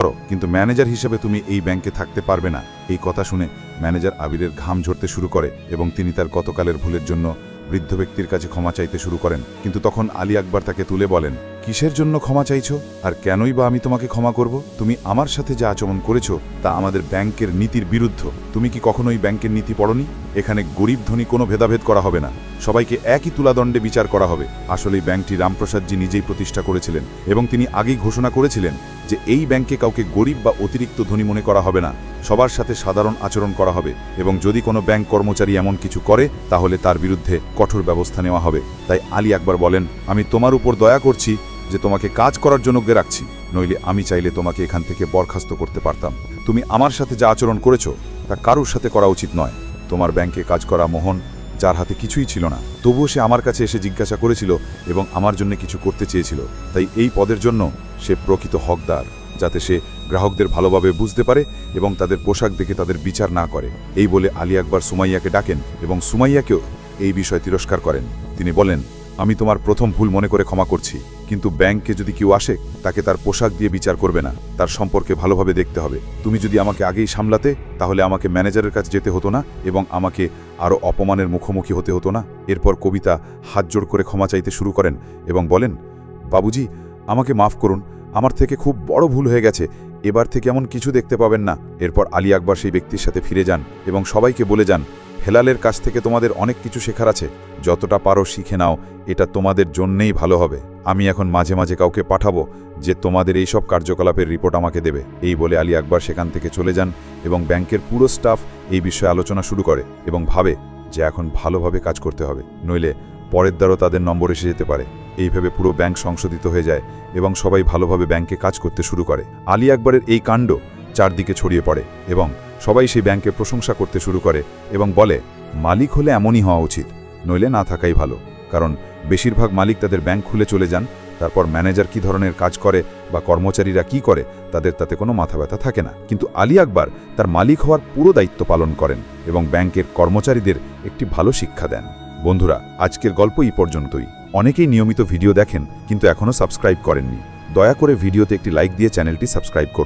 করো, কিন্তু ম্যানেজার হিসেবে তুমি এই ব্যাংকে থাকতে পারবে না। এই কথা শুনে ম্যানেজার আবিরের ঘাম ঝরতে শুরু করে এবং তিনি তার গতকালের ভুলের জন্য বৃদ্ধ ব্যক্তির কাছে ক্ষমা চাইতে শুরু করেন। কিন্তু তখন আলী আকবর তাকে তুলে বলেন, কিসের জন্য ক্ষমা চাইছো? আর কেনই বা আমি তোমাকে ক্ষমা করব? তুমি আমার সাথে যা আচরণ করেছ তা আমাদের ব্যাংকের নীতির বিরুদ্ধ। তুমি কি কখনোই ব্যাংকের নীতি পড়নি? এখানে গরিব ধনী কোনো ভেদাভেদ করা হবে না। সবাইকে একই তুলাদণ্ডে বিচার করা হবে। আসলে ব্যাংকটি রামপ্রসাদজি নিজেই প্রতিষ্ঠা করেছিলেন এবং তিনি আগেই ঘোষণা করেছিলেন যে, এই ব্যাংকে কাউকে গরিব বা অতিরিক্ত ধনী মনে করা হবে না। সবার সাথে সাধারণ আচরণ করা হবে এবং যদি কোনো ব্যাংক কর্মচারী এমন কিছু করে, তাহলে তার বিরুদ্ধে কঠোর ব্যবস্থা নেওয়া হবে। তাই আলী আকবর বলেন, আমি তোমার উপর দয়া করছি যে তোমাকে কাজ করার জন্য রাখছি, নইলে আমি চাইলে তোমাকে এখান থেকে বরখাস্ত করতে পারতাম। তুমি আমার সাথে যা আচরণ করেছ, তা কারুর সাথে করা উচিত নয়। তোমার ব্যাংকে কাজ করা মোহন যার হাতে কিছুই ছিল না। তবুও সে আমার কাছে এসে জিজ্ঞাসা করেছিল এবং আমার জন্য কিছু করতে চেয়েছিল। তাই এই পদের জন্য সে প্রকৃত হকদার। যাতে সে গ্রাহকদের ভালোভাবে বুঝতে পারে এবং তাদের পোশাক দেখে তাদের বিচার না করে। এই বলে আলী আকবর সুমাইয়াকে ডাকেন এবং সুমাইয়াকেও এই বিষয় তিরস্কার করেন। তিনি বলেন, আমি তোমার প্রথম ভুল মনে করে ক্ষমা করছি, কিন্তু ব্যাংকে যদি কেউ আসে, তাকে তার পোশাক দিয়ে বিচার করবে না। তার সম্পর্কে ভালোভাবে দেখতে হবে। তুমি যদি আমাকে আগেই সামলাতে, তাহলে আমাকে ম্যানেজারের কাছে যেতে হতো না এবং আমাকে আরও অপমানের মুখোমুখি হতে হতো না। এরপর কবিতা হাত জোড় করে ক্ষমা চাইতে শুরু করেন এবং বলেন, বাবুজি, আমাকে মাফ করুন আমার থেকে খুব বড় ভুল হয়ে গেছে। এবার থেকে এমন কিছু দেখতে পাবেন না। এরপর আলী আকবর সেই ব্যক্তির সাথে ফিরে যান এবং সবাইকে বলে যান, হেলালের কাছ থেকে তোমাদের অনেক কিছু শেখার আছে। যতটা পারো শিখে নাও। এটা তোমাদের জন্যেই ভালো হবে। আমি এখন মাঝে মাঝে কাউকে পাঠাবো যে তোমাদের এই সব কার্যকলাপের রিপোর্ট আমাকে দেবে। এই বলে আলী আকবর সেখান থেকে চলে যান এবং ব্যাংকের পুরো স্টাফ এই বিষয়ে আলোচনা শুরু করে এবং ভাবে যে এখন ভালোভাবে কাজ করতে হবে। নইলে পরের দ্বারও তাদের নম্বর এসে যেতে পারে। এইভাবে পুরো ব্যাংক সংশোধিত হয়ে যায় এবং সবাই ভালোভাবে ব্যাংকে কাজ করতে শুরু করে। আলী আকবরের এই কাণ্ড চারদিকে ছড়িয়ে পড়ে এবং সবাই সেই ব্যাংকে প্রশংসা করতে শুরু করে এবং বলে, মালিক হলে এমনই হওয়া উচিত। নইলে না থাকাই ভালো। কারণ বেশিরভাগ মালিক তাদের ব্যাংক খুলে চলে যান, তারপর ম্যানেজার কি ধরনের কাজ করে বা কর্মচারীরা কি করে তাদের তাতে কোনো মাথা ব্যথা থাকে না। কিন্তু আলী আকবর তার মালিক হওয়ার পুরো দায়িত্ব পালন করেন এবং ব্যাংকের কর্মচারীদের একটি ভালো শিক্ষা দেন। বন্ধুরা, আজকের গল্প এই পর্যন্তই। অনেকেই নিয়মিত ভিডিও দেখেন, কিন্তু এখনও সাবস্ক্রাইব করেননি। দয়া করে ভিডিওতে একটি লাইক দিয়ে চ্যানেলটি সাবস্ক্রাইব করুন।